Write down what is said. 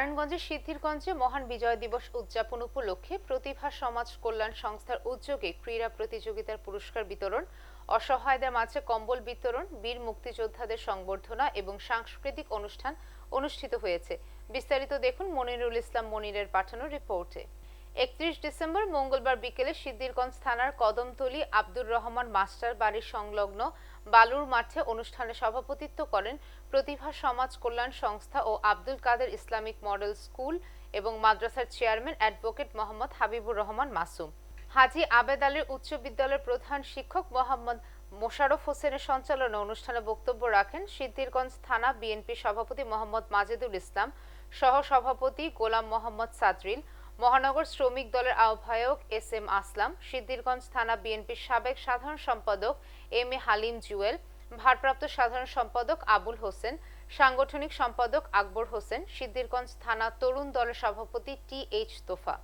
নারায়ণগঞ্জের সিদ্ধিরগঞ্জে মহান বিজয় দিবস উদযাপন উপলক্ষে প্রতিভা সমাজ কল্যাণ সংস্থার উদ্যোগে ক্রীড়া প্রতিযোগিতার পুরস্কার বিতরণ, অসহায়দের মাঝে কম্বল বিতরণ, বীর মুক্তিযোদ্ধাদের সংবর্ধনা এবং সাংস্কৃতিক অনুষ্ঠান অনুষ্ঠিত হয়েছে। বিস্তারিত দেখুন মনিরুল ইসলাম মনিরের পাঠানো রিপোর্টে। একত্রিশ ডিসেম্বর মঙ্গলবার বিকেলে সিদ্দিরগঞ্জ থানার কদমতলী আব্দুর রহমান মাস্টার বাড়ির সংলগ্ন বালুর মাঠে অনুষ্ঠানে সভাপতিত্ব করেন প্রতিভা সমাজ কল্যাণ সংস্থা ও Abdul Kader Islamic model school এবং মাদ্রাসার চেয়ারম্যান অ্যাডভোকেট মোহাম্মদ হাবিবুর রহমান মাসুম। হাজী আবেদ আলীর উচ্চ বিদ্যালয়ের প্রধান শিক্ষক মোহাম্মদ মোশাররফ হোসেনের সঞ্চালনে অনুষ্ঠানে বক্তব্য রাখেন সিদ্ধিরগঞ্জ থানা বিএনপি সভাপতি মোহাম্মদ মাজেদুল ইসলাম সহ সভাপতি গোলাম মোহাম্মদ সাদরিল মহানগর শ্রমিক দলের আহ্বায়ক এস এম আসলাম, সিদ্ধিরগঞ্জ থানা বিএনপির সাবেক সাধারণ সম্পাদক এম এ হালিম জুয়েল, ভারপ্রাপ্ত সাধারণ সম্পাদক আবুল হোসেন, সাংগঠনিক সম্পাদক আকবর হোসেন, সিদ্ধিরগঞ্জ থানা তরুণ দলের সভাপতি টি এইচ তোফা।